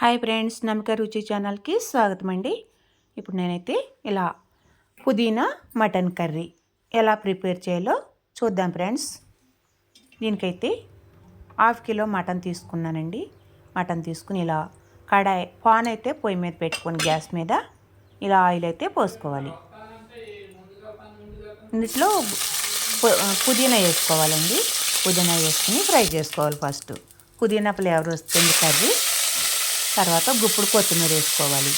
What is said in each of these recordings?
Hi friends నమ్మక రుచి ఛానల్కి స్వాగతం అండి ఇప్పుడు నేనైతే ఇలా పుదీనా మటన్ కర్రీ ఎలా ప్రిపేర్ చేయాలో చూద్దాం ఫ్రెండ్స్. దీనికైతే హాఫ్ కిలో మటన్ తీసుకున్నానండి. మటన్ తీసుకుని ఇలా కడాయి పాన్ అయితే పొయ్యి మీద పెట్టుకొని గ్యాస్ మీద ఇలా ఆయిల్ అయితే పోసుకోవాలి. ఇందులో పుదీనా వేసుకోవాలండి. పుదీనా వేసుకుని ఫ్రై చేసుకోవాలి ఫస్ట్. పుదీనా ఫ్లేవర్ వస్తుంది కర్రీ. తర్వాత గుప్పుడు కొత్తిమీర వేసుకోవాలి.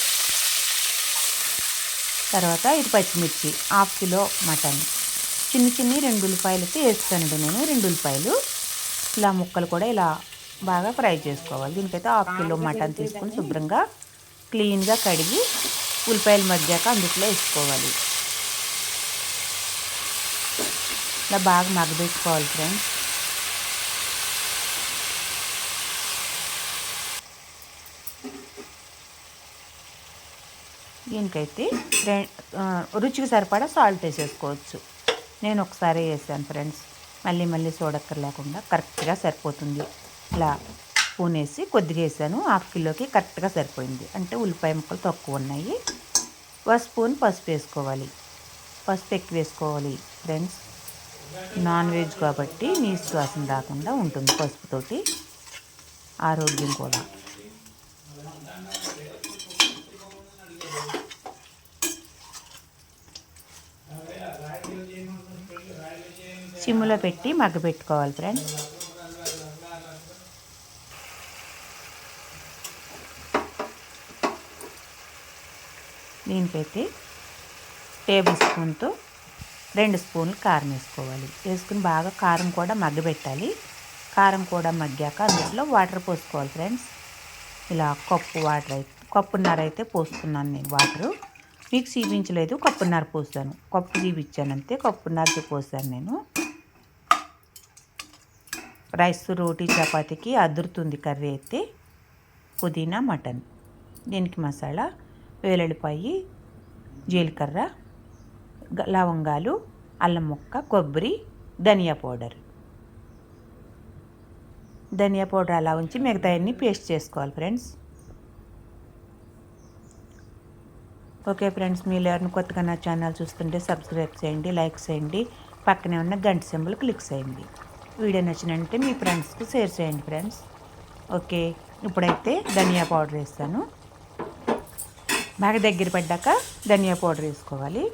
తర్వాత ఇది పచ్చిమిర్చి హాఫ్ కిలో మటన్. చిన్న చిన్ని రెండు ఉల్లిపాయలు వేస్తానండి నేను రెండు ఉల్లిపాయలు. ఇలా ముక్కలు కూడా ఇలా బాగా ఫ్రై చేసుకోవాలి. దీనికైతే హాఫ్ కిలో మటన్ తీసుకుని శుభ్రంగా క్లీన్గా కడిగి ఉల్లిపాయలు మధ్యాక అందుట్లో వేసుకోవాలి. ఇలా బాగా మగ్గబెట్టుకోవాలి ఫ్రెండ్స్. దీనికైతే రుచికి సరిపడా సాల్ట్ వేసేసుకోవచ్చు. నేను ఒకసారి వేసాను ఫ్రెండ్స్. మళ్ళీ మళ్ళీ చూడక్కర్లేకుండా కరెక్ట్గా సరిపోతుంది. ఇలా స్పూన్ వేసి కొద్దిగా వేసాను. హాఫ్ కిలోకి కరెక్ట్గా సరిపోయింది. అంటే ఉల్లిపాయ ముక్కలు తక్కువ ఉన్నాయి. ఒక స్పూన్ పసుపు వేసుకోవాలి. పసుపు ఎక్కువ వేసుకోవాలి ఫ్రెండ్స్. నాన్ వెజ్ కాబట్టి నీసు వాసన రాకుండా ఉంటుంది పసుపుతోటి. ఆరోగ్యం కూడా. సిమ్లో పెట్టి మగ్గబెట్టుకోవాలి ఫ్రెండ్స్. దీనికైతే టేబుల్ స్పూన్తో రెండు స్పూన్లు కారం వేసుకోవాలి. వేసుకుని బాగా కారం కూడా మగ్గబెట్టాలి కారం కూడా మగ్గాక అందులో వాటర్ పోసుకోవాలి ఫ్రెండ్స్. ఇలా కప్పు వాటర్ అయితే కప్పున్నర అయితే పోస్తున్నాను నేను వాటరు. మీకు చూపించలేదు కప్పున్నర పోసాను. కప్పు చూపించాను అంతే కప్పున్నరకి పోసాను నేను. రైస్ రోటీ చపాతీకి అదురుతుంది కర్రీ అయితే పుదీనా మటన్. దీనికి మసాలా వేలడిపాయి జీలకర్ర లవంగాలు అల్లం ముక్క కొబ్బరి ధనియా పౌడర్. ధనియా పౌడర్ అలా ఉంచి మిగతా అన్నీ పేస్ట్ చేసుకోవాలి ఫ్రెండ్స్. ఓకే ఫ్రెండ్స్ మీరు ఎవరిని కొత్తగా నా ఛానల్ చూస్తుంటే సబ్స్క్రైబ్ చేయండి లైక్ చేయండి. పక్కనే ఉన్న గంట సింబల్ క్లిక్ చేయండి. వీడియో నచ్చినంటే మీ ఫ్రెండ్స్కి షేర్ చేయండి ఫ్రెండ్స్. ఓకే ఇప్పుడైతే ధనియా పౌడర్ వేస్తాను. బాగా దగ్గర పడ్డాక ధనియా పౌడర్ వేసుకోవాలి.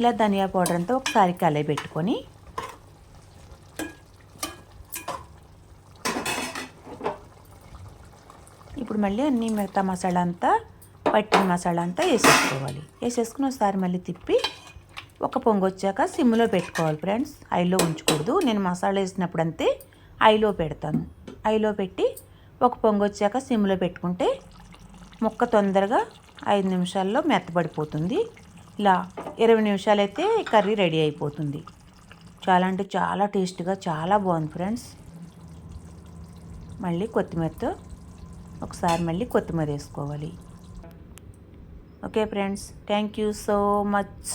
ఇలా ధనియా పౌడర్ అంతా ఒకసారి కలయి పెట్టుకొని ఇప్పుడు మళ్ళీ అన్ని మిగతా మసాలా అంతా పట్టిన మసాలా అంతా వేసేసుకోవాలి. వేసేసుకుని ఒకసారి మళ్ళీ తిప్పి ఒక పొంగు వచ్చాక సిమ్లో పెట్టుకోవాలి ఫ్రెండ్స్. ఐలో ఉంచకూడదు. నేను మసాలా వేసినప్పుడు అంతే. ఐలో పెడతాను. ఐలో పెట్టి ఒక పొంగు వచ్చాక సిమ్లో పెట్టుకుంటే ముక్క తొందరగా ఐదు నిమిషాల్లో మెత్తబడిపోతుంది. ఇలా ఇరవై నిమిషాలు అయితే కర్రీ రెడీ అయిపోతుంది. చాలా అంటే చాలా టేస్ట్గా చాలా బాగుంది ఫ్రెండ్స్. మళ్ళీ కొత్తిమీరతో ఒకసారి మళ్ళీ కొత్తిమీర వేసుకోవాలి. Okay friends. Thank you so much.